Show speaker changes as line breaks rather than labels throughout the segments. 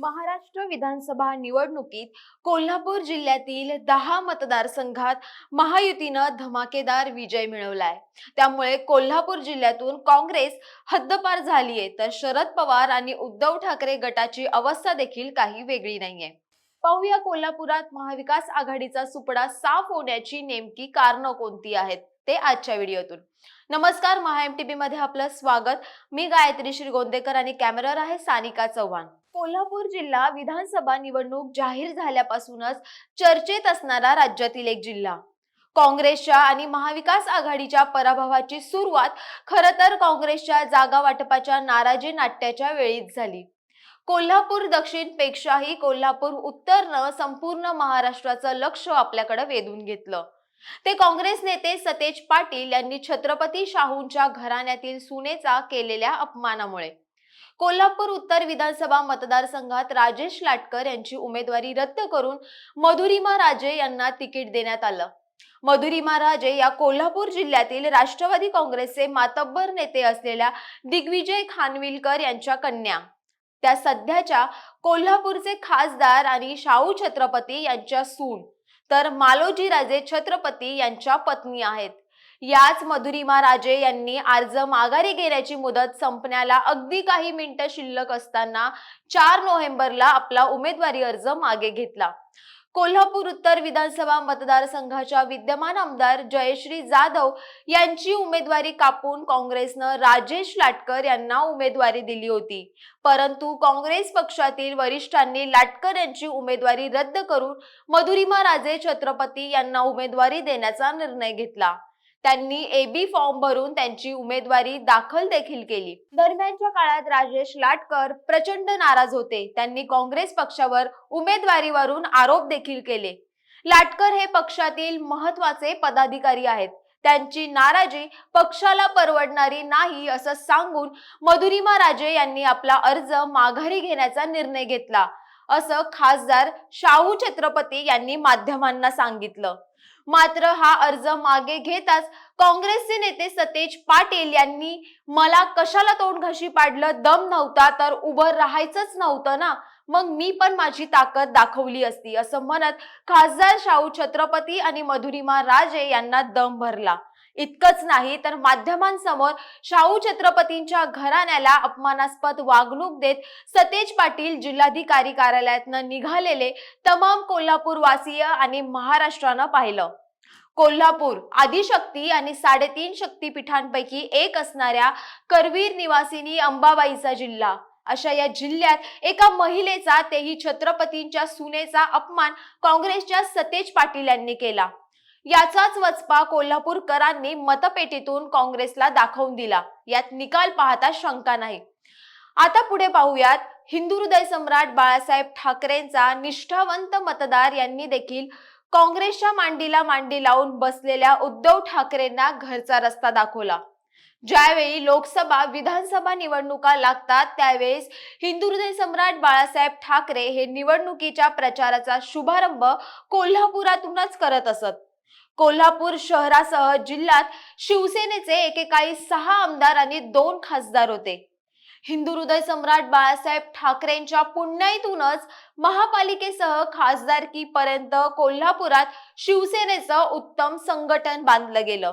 महाराष्ट्र विधानसभा निवडणुकीत कोल्हापूर जिल्ह्यातील दहा मतदारसंघात महायुतीनं धमाकेदार विजय मिळवलाय. त्यामुळे कोल्हापूर जिल्ह्यातून काँग्रेस हद्दपार झालीये तर शरद पवार आणि उद्धव ठाकरे गटाची अवस्था देखील काही वेगळी नाहीये. पाहूया कोल्हापुरात महाविकास आघाडीचा सुपडा साफ होण्याची नेमकी कारणं कोणती आहेत? ते आजच्या व्हिडिओतून. नमस्कार महा एमटीबी मध्ये आपलं स्वागत. मी गायत्री श्रीगोंदेकर आणि कॅमेरावर आहे सानिका चव्हाण. कोल्हापूर जिल्हा विधानसभा निवडणूक जाहीर झाल्यापासूनच चर्चेत असणारा राज्यातील एक जिल्हा. काँग्रेसच्या आणि महाविकास आघाडीच्या पराभवाची सुरुवात खर तर काँग्रेसच्या जागा वाटपाच्या नाराजी नाट्याच्या वेळीच झाली. कोल्हापूर दक्षिण पेक्षाही कोल्हापूर उत्तरनं संपूर्ण महाराष्ट्राचं लक्ष आपल्याकडे वेधून घेतलं. ते काँग्रेस नेते सतेज पाटील यांनी छत्रपती शाहूंच्या घराण्यातील सुनेचा केलेल्या अपमानामुळे. कोल्हापूर उत्तर विधानसभा मतदारसंघात राजेश लाटकर यांची उमेदवारी रद्द करून मधुरिमा राजे यांना तिकीट देण्यात आलं. मधुरिमा राजे या कोल्हापूर जिल्ह्यातील राष्ट्रवादी काँग्रेसचे मातब्बर नेते असलेल्या दिग्विजय खानविलकर यांच्या कन्या. त्या सध्याच्या कोल्हापूरचे खासदार आणि शाहू छत्रपती यांच्या सून. तर मालोजी राजे छत्रपती यांच्या पत्नी आहेत. याच मधुरिमा राजे यांनी अर्ज माघारी घेण्याची मुदत संपण्याला अगदी काही मिनिटं शिल्लक असताना चार नोव्हेंबरला आपला उमेदवारी अर्ज मागे घेतला. कोल्हापूर उत्तर विधानसभा मतदारसंघाच्या विद्यमान आमदार जयश्री जाधव यांची उमेदवारी कापून काँग्रेसनं राजेश लाटकर यांना उमेदवारी दिली होती. परंतु काँग्रेस पक्षातील वरिष्ठांनी लाटकर यांची उमेदवारी रद्द करून मधुरिमा राजे छत्रपती यांना उमेदवारी देण्याचा निर्णय घेतला. त्यांनी एबी फॉर्म भरून त्यांची उमेदवारी दाखल देखील केली. दरम्यानच्या काळात राजेश लाटकर प्रचंड नाराज होते. त्यांनी काँग्रेस पक्षावर उमेदवारीवरून आरोप देखील केले. लाटकर हे पक्षातील महत्त्वाचे पदाधिकारी आहेत. त्यांची नाराजी पक्षाला परवडणारी नाही असं सांगून मधुरिमा राजे यांनी आपला अर्ज माघारी घेण्याचा निर्णय घेतला असं खासदार शाहू छत्रपती यांनी माध्यमांना सांगितलं. मात्र हा अर्ज मागे घेताच काँग्रेसचे नेते सतेज पाटील यांनी मला कशाला तोंड घशी पाडलं? दम नव्हता तर उभं राहायचंच नव्हतं ना? मग मी पण माझी ताकद दाखवली असती असं म्हणत खासदार शाहू छत्रपती आणि मधुरिमा राजे यांना दम भरला. इतकंच नाही तर माध्यमांसमोर शाहू छत्रपतींच्या घराण्याला अपमानास्पद वागणूक देत सतेज पाटील जिल्हाधिकारी कार्यालयातनं निघालेले तमाम कोल्हापूरवासीय आणि महाराष्ट्रानं पाहिलं. कोल्हापूर आदिशक्ती आणि साडेतीन शक्तीपीठांपैकी एक असणाऱ्या करवीर निवासिनी अंबाबाईचा जिल्हा. अशा या जिल्ह्यात एका महिलेचा तेही छत्रपतींच्या सुनेचा अपमान काँग्रेसच्या सतेज पाटील यांनी केला. याचाच वचपा कोल्हापूरकरांनी मतपेटीतून काँग्रेसला दाखवून दिला. यात निकाल पाहता शंका नाही. आता पुढे पाहूयात. हिंदू हृदय सम्राट बाळासाहेब ठाकरेंचा निष्ठावंत मतदार यांनी देखील काँग्रेसच्या मांडीला मांडी लावून बसलेल्या उद्धव ठाकरेंना घरचा रस्ता दाखवला. ज्यावेळी लोकसभा विधानसभा निवडणुका लागतात त्यावेळेस हिंदू हृदय सम्राट बाळासाहेब ठाकरे हे निवडणुकीच्या प्रचाराचा शुभारंभ कोल्हापुरातूनच करत असत. कोल्हापूर शहरासह जिल्ह्यात शिवसेनेचे एकेकाळी सहा आमदार आणि दोन खासदार होते. हिंदू हृदय सम्राट बाळासाहेब ठाकरेंच्या पुण्याईतूनच महापालिकेसह खासदारकी पर्यंत कोल्हापुरात शिवसेनेचं उत्तम संघटन बांधलं गेलं.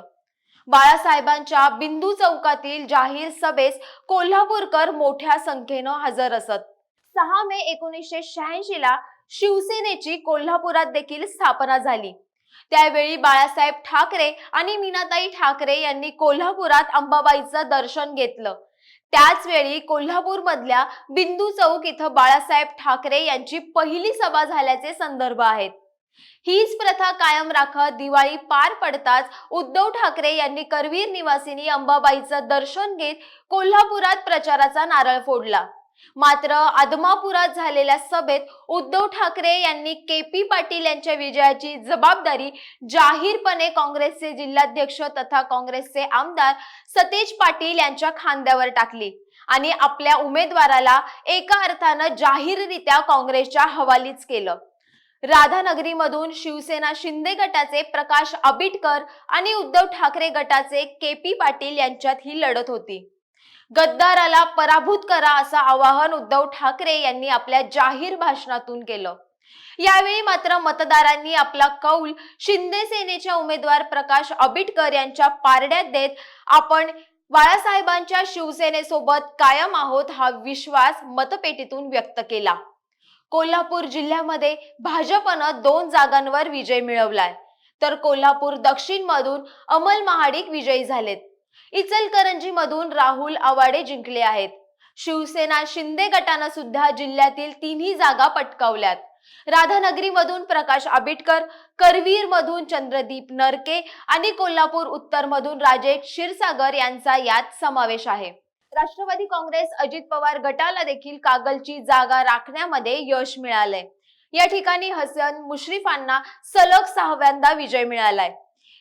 बाळासाहेबांच्या बिंदू चौकातील जाहीर सभेस कोल्हापूरकर मोठ्या संख्येनं हजर असत. सहा मे एकोणीसशे शहाऐंशी ला शिवसेनेची कोल्हापुरात देखील स्थापना झाली. त्यावेळी बाळासाहेब ठाकरे आणि मीनाताई ठाकरे यांनी कोल्हापुरात अंबाबाईचं दर्शन घेतलं. त्याच वेळी कोल्हापूर मधल्या बिंदू चौक इथं बाळासाहेब ठाकरे यांची पहिली सभा झाल्याचे संदर्भ आहेत. हीच प्रथा कायम राखत दिवाळी पार पडताच उद्धव ठाकरे यांनी करवीर निवासिनी अंबाबाईचं दर्शन घेत कोल्हापुरात प्रचाराचा नारळ फोडला. मात्र आदमापुरात झालेल्या सभेत उद्धव ठाकरे यांनी के पी पाटील यांच्या विजयाची जबाबदारी जाहीरपणे काँग्रेसचे जिल्हाध्यक्ष तथा काँग्रेसचे आमदार सतेज पाटील यांच्या खांद्यावर टाकली आणि आपल्या उमेदवाराला एका अर्थानं जाहीररित्या काँग्रेसच्या हवालीच केलं. राधानगरीमधून शिवसेना शिंदे गटाचे प्रकाश आबिटकर आणि उद्धव ठाकरे गटाचे के पी पाटील यांच्यात ही लढत होती. गद्दाराला पराभूत करा असं आवाहन उद्धव ठाकरे यांनी आपल्या जाहीर भाषणातून केलं. यावेळी मात्र मतदारांनी आपला कौल शिंदे सेनेच्या उमेदवार प्रकाश आबिटकर यांच्या पारड्यात देत आपण बाळासाहेबांच्या शिवसेनेसोबत कायम आहोत हा विश्वास मतपेटीतून व्यक्त केला. कोल्हापूर जिल्ह्यामध्ये भाजपनं दोन जागांवर विजय मिळवलाय. तर कोल्हापूर दक्षिण मधून अमल महाडिक विजयी झालेत. इचलकरंजी मधून राहुल आवाडे जिंकले आहेत. शिवसेना शिंदे गटानं सुद्धा जिल्ह्यातील तिन्ही जागा पटकावल्यात. राधानगरी मधून प्रकाश आबिटकर करवीर मधून चंद्रदीप नरके आणि कोल्हापूर उत्तर मधून राजे क्षीरसागर यांचा यात समावेश आहे. राष्ट्रवादी काँग्रेस अजित पवार गटाला देखील कागलची जागा राखण्यामध्ये यश मिळालंय. या ठिकाणी हसन मुश्रीफांना सलग सहाव्यांदा विजय मिळालाय.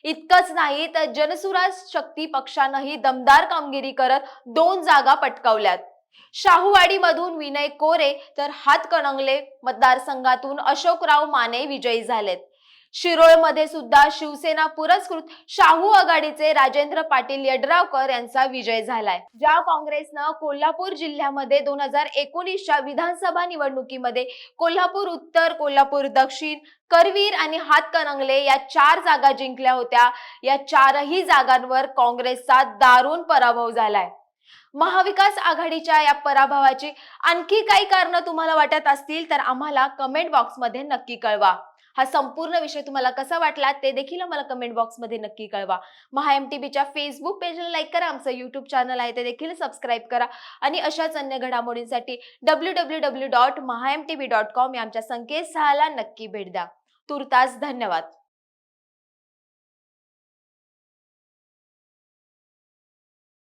इतकंच नाही तर जनसुराज शक्ती पक्षानंही दमदार कामगिरी करत दोन जागा पटकावल्यात. शाहूवाडी मधून विनय कोरे तर हातकणंगले मतदारसंघातून अशोकराव माने विजयी झालेत. शिरोळमध्ये सुद्धा शिवसेना पुरस्कृत शाहू आघाडीचे राजेंद्र पाटील यड्रावकर यांचा विजय झालाय. ज्या काँग्रेसनं कोल्हापूर जिल्ह्यामध्ये दोन हजार एकोणीसच्या विधानसभा निवडणुकीमध्ये कोल्हापूर उत्तर कोल्हापूर दक्षिण करवीर आणि हातकणंगले या चार जागा जिंकल्या होत्या. या चारही जागांवर काँग्रेसचा दारुण पराभव झालाय. महाविकास आघाडीच्या या पराभवाची आणखी काही कारणं तुम्हाला वाटत असतील तर आम्हाला कमेंट बॉक्समध्ये नक्की कळवा. हा संपूर्ण विषय तुम्हाला कसा वाटला ते देखील आम्हाला कमेंट बॉक्समध्ये नक्की कळवा. महा एम टी बीच्या फेसबुक पेजला लाईक करा आमचं युट्यूब चॅनल आहे ते देखील सबस्क्राईब करा. आणि अशाच अन्य घडामोडींसाठी W W W dot Maha M T B dot com या आमच्या संकेतस्थळाला नक्की भेट द्या. तुर्तास धन्यवाद.